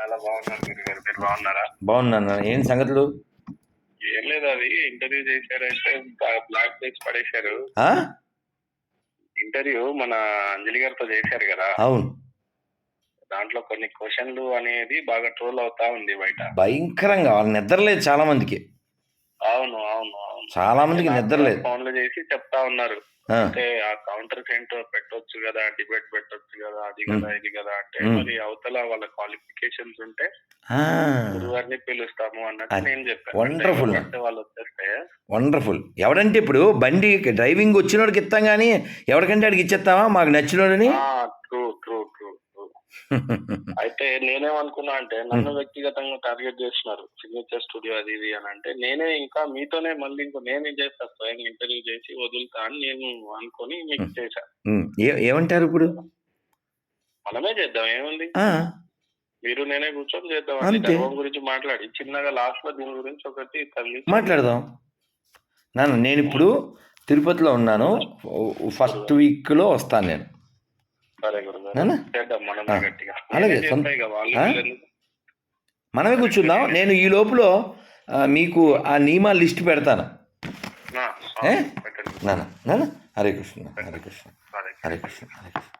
చాలా బాగున్నాను గురుగారు మీరు బాగున్నారా? బాగున్నాను ఏం సంగతులు? ఏం లేదు అది. ఇంటర్వ్యూ చేశారైతే బ్లాక్ బేస్ పడేశారు. ఆ? ఇంటర్వ్యూ మన అంజలి గారితో చేశారు కదా. అవును. దాంట్లో కొన్ని క్వశ్చన్లు అనేది బాగా ట్రోల్ అవుతా ఉంది బయట. భయంకరంగా. వాళ్ళు నిద్రలేదు చాలా మందికి. అవును అవును అవును. చాలా మందికి నిద్రలేదు. ఫోన్లు చేసి చెప్తా ఉన్నారు. అంటే ఆ కౌంటర్స్ ఏంటో పెట్టొచ్చు కదా డిబేట్ పెట్టొచ్చు కదా అది కదా ఇది కదా అంటే. మరి అవతల వాళ్ళ క్వాలిఫికేషన్స్ ఉంటే గురువారిని పిలుస్తాము అన్నట్టు నేను చెప్పాను. wonderful. అంటే వాళ్ళు వచ్చేస్తే వండర్ఫుల్ ఎవడంటే ఇప్పుడు బండి డ్రైవింగ్ వచ్చినోడికి ఇస్తాం కానీ ఎవరికంటే అడిగి ఇచ్చేస్తావా? మాకు నచ్చినోడని? అయితే నేనేమనుకున్నా అంటే నన్ను వ్యక్తిగతంగా టార్గెట్ చేస్తున్నారు. సిగ్నేచర్ స్టూడియో అది ఇది అని అంటే నేనే ఇంకా మీతోనే మళ్ళీ ఇంకో నేనే చేస్తా స్వయం ఇంటర్వ్యూ చేసి వదులుతా అని నేను అనుకొని మీకు. చేశా. ఏమంటారు ఇప్పుడు? మనమే చేద్దాం ఏముంది? మీరు నేనే కూర్చొని చేద్దాం గర్వం గురించి మాట్లాడి. చిన్నగా లాస్ట్లో దీని గురించి ఒకటి తల్లి మాట్లాడదాం. నాన్న నేను ఇప్పుడు తిరుపతిలో ఉన్నాను. ఫస్ట్ వీక్లో వస్తాను నేను. అలాగే, నేనే? మనమే కూర్చుందాం. నేను ఈ లోపల మీకు ఆ నియమాల లిస్ట్ పెడతాను. నాన్న నాన్న హరే కృష్ణ హరే కృష్ణ హరే కృష్ణ హరే కృష్ణ.